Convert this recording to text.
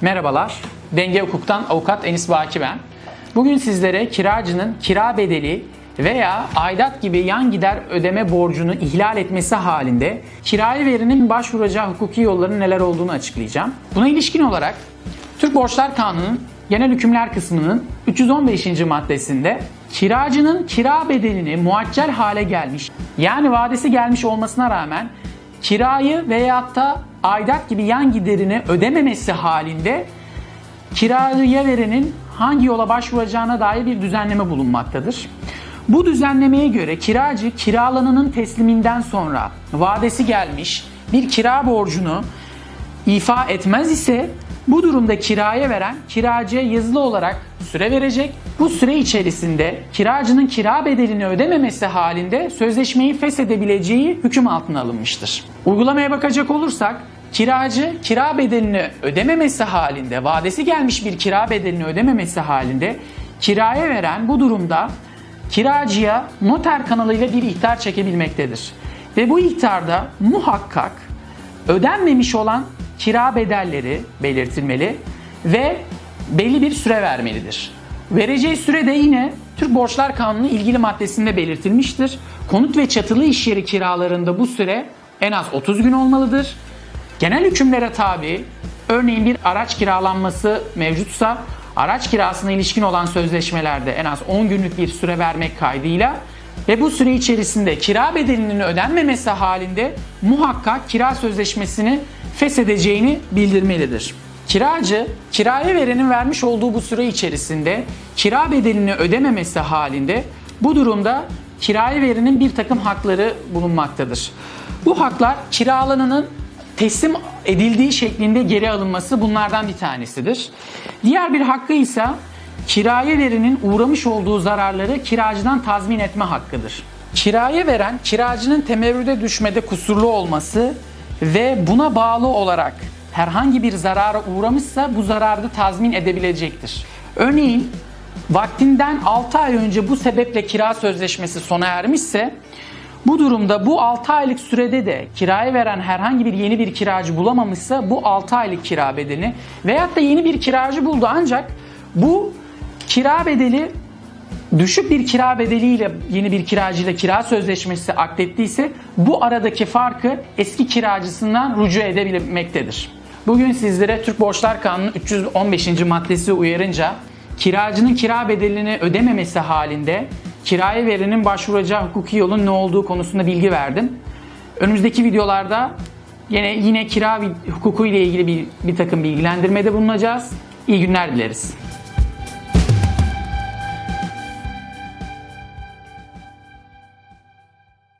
Merhabalar, Denge Hukuk'tan avukat Enis Baki ben. Bugün sizlere kiracının kira bedeli veya aidat gibi yan gider ödeme borcunu ihlal etmesi halinde kiraya verinin başvuracağı hukuki yolların neler olduğunu açıklayacağım. Buna ilişkin olarak Türk Borçlar Kanunu'nun genel hükümler kısmının 315. maddesinde kiracının kira bedelini muaccel hale gelmiş yani vadesi gelmiş olmasına rağmen kirayı veyahut da aidat gibi yan giderini ödememesi halinde kiraya verenin hangi yola başvuracağına dair bir düzenleme bulunmaktadır. Bu düzenlemeye göre kiracı kiralananın tesliminden sonra vadesi gelmiş bir kira borcunu ifa etmez ise bu durumda kiraya veren kiracıya yazılı olarak süre verecek. Bu süre içerisinde kiracının kira bedelini ödememesi halinde sözleşmeyi feshedebileceği hüküm altına alınmıştır. Uygulamaya bakacak olursak kiracı kira bedelini ödememesi halinde, vadesi gelmiş bir kira bedelini ödememesi halinde kiraya veren bu durumda kiracıya noter kanalıyla bir ihtar çekebilmektedir. Ve bu ihtarda muhakkak ödenmemiş olan kira bedelleri belirtilmeli ve belli bir süre vermelidir. Vereceği süre de yine Türk Borçlar Kanunu ilgili maddesinde belirtilmiştir. Konut ve çatılı iş yeri kiralarında bu süre en az 30 gün olmalıdır. Genel hükümlere tabi örneğin bir araç kiralanması mevcutsa araç kirasına ilişkin olan sözleşmelerde en az 10 günlük bir süre vermek kaydıyla ve bu süre içerisinde kira bedelinin ödenmemesi halinde muhakkak kira sözleşmesini feshedeceğini bildirmelidir. Kiracı, kiraya verenin vermiş olduğu bu süre içerisinde kira bedelini ödememesi halinde bu durumda kiraya verenin bir takım hakları bulunmaktadır. Bu haklar kiralananın teslim edildiği şeklinde geri alınması bunlardan bir tanesidir. Diğer bir hakkı ise kiraya verenin uğramış olduğu zararları kiracıdan tazmin etme hakkıdır. Kiraya veren kiracının temerrüde düşmede kusurlu olması ve buna bağlı olarak herhangi bir zarara uğramışsa bu zararı tazmin edebilecektir. Örneğin vaktinden 6 ay önce bu sebeple kira sözleşmesi sona ermişse bu durumda bu 6 aylık sürede de kiraya veren herhangi bir yeni bir kiracı bulamamışsa bu 6 aylık kira bedelini veyahut da yeni bir kiracı buldu ancak bu kira bedeli düşük bir kira bedeliyle yeni bir kiracıyla kira sözleşmesi akdettiyse bu aradaki farkı eski kiracısından rücu edebilmektedir. Bugün sizlere Türk Borçlar Kanunu 315. maddesi uyarınca kiracının kira bedelini ödememesi halinde kiraya verenin başvuracağı hukuki yolun ne olduğu konusunda bilgi verdim. Önümüzdeki videolarda yine yine kira hukuku ile ilgili bir, bir takım bilgilendirmede bulunacağız. İyi günler dileriz.